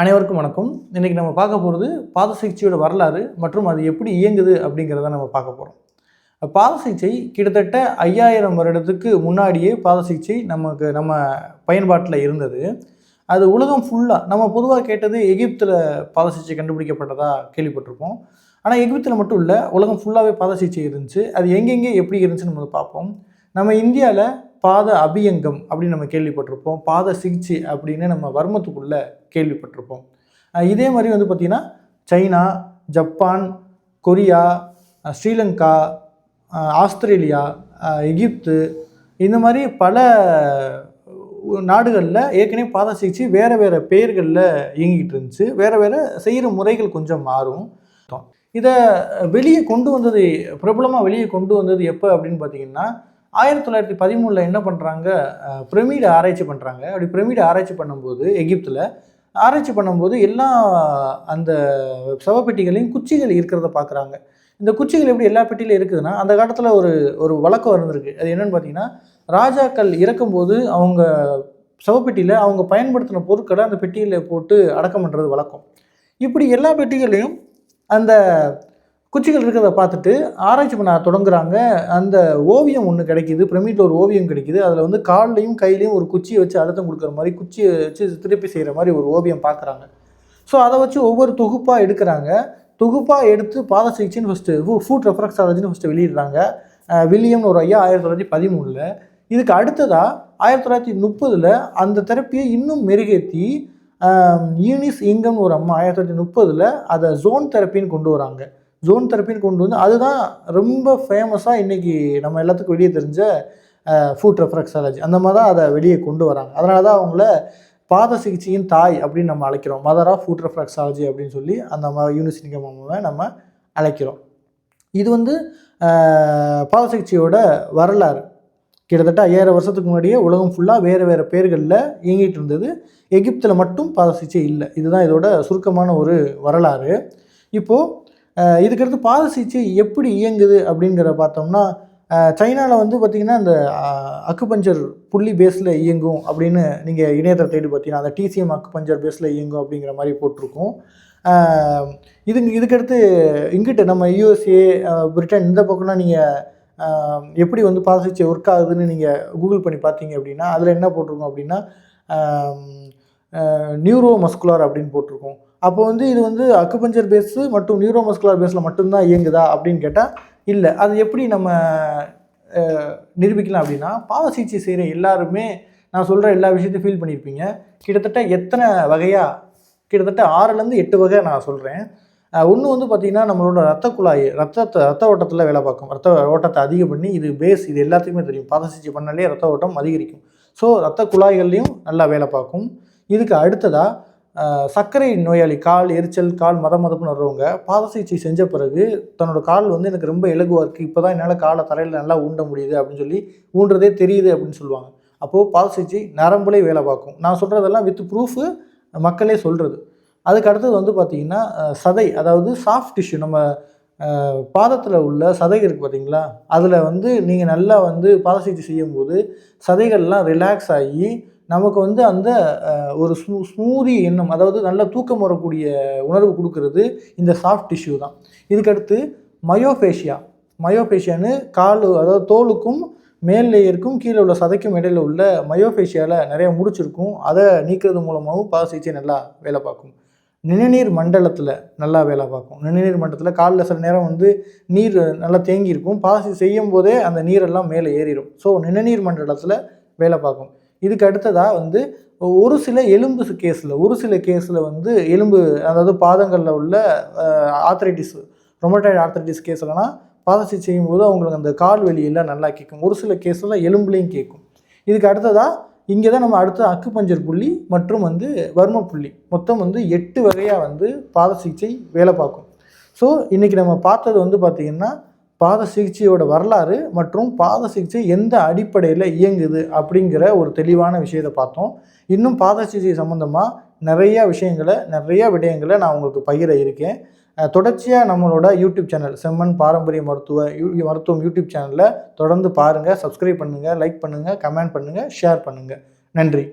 அனைவருக்கும் வணக்கம். இன்னைக்கு நம்ம பார்க்க போகிறது பாத சிகிச்சையோட வரலாறு மற்றும் அது எப்படி இயங்குது அப்படிங்கிறத நம்ம பார்க்க போகிறோம் பாத சிகிச்சை கிட்டத்தட்ட ஐயாயிரம் வருடத்துக்கு முன்னாடியே பாத சிகிச்சை நமக்கு நம்ம பயன்பாட்டில் இருந்தது. அது உலகம் ஃபுல்லாக நம்ம பொதுவாக கேட்டது எகிப்தில் பாத சிகிச்சை கண்டுபிடிக்கப்பட்டதாக கேள்விப்பட்டிருப்போம். ஆனால் எகிப்தில் மட்டும் இல்லை உலகம் ஃபுல்லாகவே பாத சிகிச்சை இருந்துச்சு. அது எங்கெங்கே எப்படி இருந்துச்சுன்னு நம்ம பார்ப்போம். நம்ம இந்தியாவில் பாத அபியங்கம் அப்படின்னு நம்ம கேள்விப்பட்டிருப்போம். பாத சிகிச்சை அப்படின்னு நம்ம வர்மத்துக்குள்ளே கேள்விப்பட்டிருப்போம். இதே மாதிரி வந்து பார்த்திங்கன்னா China Japan Korea Sri Lanka Australia எகிப்து இந்த மாதிரி பல நாடுகளில் ஏற்கனவே பாத சிகிச்சை வேறு வேறு பெயர்களில் இயங்கிட்டு இருந்துச்சு. வேறு வேறு செய்கிற முறைகள் கொஞ்சம் மாறும். இதை வெளியே கொண்டு வந்தது பிரபலமாக வெளியே கொண்டு வந்தது எப்போ அப்படின்னு பார்த்தீங்கன்னா ஆயிரத்தி தொள்ளாயிரத்தி பதிமூணில் என்ன பண்ணுறாங்க பிரமிடு ஆராய்ச்சி பண்ணுறாங்க அப்படி பிரமிடு ஆராய்ச்சி பண்ணும்போது எகிப்தில் ஆராய்ச்சி பண்ணும்போது எல்லா அந்த சவப்பெட்டிகளையும் குச்சிகள் இருக்கிறத பார்க்குறாங்க இந்த குச்சிகள் எப்படி எல்லா பெட்டியிலும் இருக்குதுன்னா அந்த காலத்தில் ஒரு ஒரு வழக்கம் இருந்திருக்கு. அது என்னென்னு பார்த்தீங்கன்னா ராஜாக்கள் இறக்கும்போது அவங்க சவப்பெட்டியில் அவங்க பயன்படுத்தின பொருட்களை அந்த பெட்டியில் போட்டு அடக்கம் பண்ணுறது வழக்கம். இப்படி எல்லா பெட்டிகளையும் அந்த குச்சிகள் இருக்கிறத பார்த்துட்டு ஆராய்ச்சி பண்ண தொடங்குறாங்க. அந்த ஓவியம் ஒன்று கிடைக்கிது. பிரமிட்டில் ஒரு ஓவியம் கிடைக்கிது. அதில் வந்து கால்லையும் கையிலையும் ஒரு குச்சியை வச்சு அழுத்தம் கொடுக்குற மாதிரி குச்சியை வச்சு திருப்பி செய்கிற மாதிரி ஒரு ஓவியம் பார்க்குறாங்க. ஸோ அதை வச்சு ஒவ்வொரு தொகுப்பாக எடுக்கிறாங்க. தொகுப்பாக எடுத்து பாத சிகிச்சைன்னு ஃபஸ்ட்டு ஃபுட் ரெஃப்ரக்ஸாலஜின்னு ஃபஸ்ட்டு வெளியிடுறாங்க. வில்லியம்னு ஒரு ஐயா ஆயிரத்தி தொள்ளாயிரத்தி பதிமூணில். இதுக்கு அடுத்ததாக ஆயிரத்தி தொள்ளாயிரத்தி முப்பதில் அந்த தெரப்பியை இன்னும் மெருகேற்றி யூனிஸ் இங்கம்னு ஒரு அம்மா ஆயிரத்தி தொள்ளாயிரத்தி முப்பதில் அதை ஜோன் தெரப்பின்னு கொண்டு வராங்க. ஜோன் தெரப்பின்னு கொண்டு வந்து அதுதான் ரொம்ப ஃபேமஸாக இன்றைக்கி நம்ம எல்லாத்துக்கும் வெளியே தெரிஞ்ச ஃபுட் ரெஃப்ரக்ஸாலஜி அந்த மாதிரி தான் அதை வெளியே கொண்டு வராங்க. அதனால தான் அவங்கள பாத சிகிச்சையின் தாய் அப்படின்னு நம்ம அழைக்கிறோம். மதர் ஆஃப் ஃபுட் ரெஃப்ரக்ஸாலஜி அப்படின்னு சொல்லி அந்த மாதிரி யூனிசினிகம் நம்ம அழைக்கிறோம். இது வந்து பாத சிகிச்சையோட வரலாறு. கிட்டத்தட்ட ஐயாயிரம் வருஷத்துக்கு முன்னாடியே உலகம் ஃபுல்லாக வேறு வேறு பேர்களில் இயங்கிட்டு இருந்தது. எகிப்தில் மட்டும் பாத சிகிச்சை இல்லை. இதுதான் இதோட சுருக்கமான ஒரு வரலாறு. இப்போது இதுக்கடுத்து பாத சிகிச்சை எப்படி இயங்குது அப்படிங்கிற பார்த்தோம்னா சைனாவில் வந்து பார்த்திங்கன்னா இந்த அக்குபஞ்சர் புள்ளி பேஸில் இயங்கும் அப்படின்னு நீங்கள் இணையத்தை தேடி பார்த்தீங்கன்னா அந்த டிசிஎம் அக்குபஞ்சர் பேஸில் இயங்கும் அப்படிங்கிற மாதிரி போட்டிருக்கோம். இது இதுக்கடுத்து இங்கிட்ட நம்ம யூஎஸ்ஏ பிரிட்டன் இந்த பக்கம்னா நீங்கள் எப்படி வந்து பாத ஒர்க் ஆகுதுன்னு நீங்கள் கூகுள் பண்ணி பார்த்தீங்க அப்படின்னா அதில் என்ன போட்டிருக்கோம் அப்படின்னா நியூரோ மஸ்குலார் அப்படின்னு போட்டிருக்கோம். அப்போ வந்து இது வந்து அக்குபஞ்சர் பேஸு மற்றும் நியூரோமஸ்குலர் பேஸில் மட்டும்தான் இயங்குதா அப்படின்னு கேட்டால் இல்லை. அது எப்படி நம்ம நிரூபிக்கலாம் அப்படின்னா பாத சிகிச்சை செய்கிற எல்லாருமே நான் சொல்கிற எல்லா விஷயத்தையும் ஃபீல் பண்ணியிருப்பீங்க கிட்டத்தட்ட எத்தனை வகையாக கிட்டத்தட்ட ஆறுலேருந்து எட்டு வகை நான் சொல்கிறேன் ஒன்று வந்து பார்த்திங்கன்னா நம்மளோட ரத்த குழாய் ரத்தத்தை ரத்த ஓட்டத்தில் வேலை பார்க்கும். ரத்த ஓட்டத்தை அதிகம் பண்ணி இது பேஸ் இது எல்லாத்துக்குமே தெரியும். பாத சிகிச்சை பண்ணாலே ரத்த ஓட்டம் அதிகரிக்கும். ஸோ ரத்த குழாய்கள்லையும் நல்லா வேலை பார்க்கும். இதுக்கு அடுத்ததாக சர்க்கரை நோயாளி கால் எரிச்சல் கால் மத மதப்புன்னு வர்றவங்க பாத சிகிச்சை செஞ்ச பிறகு தன்னோட கால் வந்து எனக்கு ரொம்ப இலகுவாக இருக்குது இப்போ தான் என்னால் காலை தரையில் நல்லா ஊண்ட முடியுது அப்படின்னு சொல்லி ஊன்றதே தெரியுது அப்படின்னு சொல்லுவாங்க. அப்போது பாத சிகிச்சை நரம்புலே வேலை பார்க்கும். நான் சொல்கிறதெல்லாம் வித் ப்ரூஃபு மக்களே சொல்கிறது அதுக்கு அடுத்தது வந்து பார்த்திங்கன்னா சதை அதாவது சாஃப்ட் டிஷ்யூ நம்ம பாதத்தில் உள்ள சதை இருக்குது பார்த்தீங்களா அதில் வந்து நீங்கள் நல்லா வந்து பாத சிகிச்சை செய்யும்போது சதைகள்லாம் ரிலாக்ஸ் ஆகி நமக்கு வந்து அந்த ஒரு ஸ்மூ ஸ்மூதி எண்ணம் அதாவது நல்ல தூக்கம் வரக்கூடிய உணர்வு கொடுக்கறது இந்த சாஃப்ட் டிஷ்யூ தான். இதுக்கடுத்து மயோஃபேஷியா மயோஃபேஷியான்னு கால் அதாவது தோலுக்கும் மேல் லேயருக்கும் கீழே உள்ள சதைக்கும் இடையில உள்ள மயோஃபேஷியாவில் நிறைய முடிச்சிருக்கும். அதை நீக்கிறது மூலமாகவும் பாத சிகிச்சை நல்லா வேலை பார்க்கும். நிணநீர் மண்டலத்தில் நல்லா வேலை பார்க்கும். நிணநீர் மண்டலத்தில் காலில் சில நேரம் வந்து நீர் நல்லா தேங்கியிருக்கும். பாசி செய்யும் போதே அந்த நீரெல்லாம் மேலே ஏறிடும் ஸோ நிணநீர் மண்டலத்தில் வேலை பார்க்கும். இதுக்கு அடுத்ததாக வந்து ஒரு சில எலும்பு கேஸில் ஒரு சில கேஸில் வந்து எலும்பு அதாவது பாதங்களில் உள்ள ஆர்த்தரைட்டிஸ் ரொமட்டாய்டு ஆர்த்தரைட்டிஸ் கேஸ்லனா பாத சிகிச்சை செய்யும்போது அவங்களுக்கு அந்த கால் வெளியெல்லாம் நல்லா கேட்கும். ஒரு சில கேஸில் எலும்புலையும் கேட்கும். இதுக்கு அடுத்ததாக இங்கே தான் நம்ம அடுத்த அக்குபஞ்சர் புள்ளி மற்றும் வந்து வர்ம புள்ளி. மொத்தம் வந்து எட்டு வகையாக வந்து பாத சிகிச்சை வேலை பார்க்கும். ஸோ இன்றைக்கி நம்ம பார்த்தது வந்து பார்த்திங்கன்னா பாத சிகிச்சையோட வரலாறு மற்றும் பாத சிகிச்சை எந்த அடிப்படையில் இயங்குது அப்படிங்கிற ஒரு தெளிவான விஷயத்தை பார்த்தோம். இன்னும் பாத சிகிச்சை சம்மந்தமாக நிறையா விஷயங்களை நிறையா விடயங்களை நான் உங்களுக்கு பகிர இருக்கேன். தொடர்ச்சியாக நம்மளோட யூடியூப் சேனல் செம்மன் பாரம்பரிய மருத்துவ யூ மருத்துவம் யூடியூப் சேனலில் தொடர்ந்து பாருங்கள் சப்ஸ்கிரைப் பண்ணுங்கள் லைக் பண்ணுங்கள் கமெண்ட் பண்ணுங்கள் ஷேர் பண்ணுங்கள் நன்றி.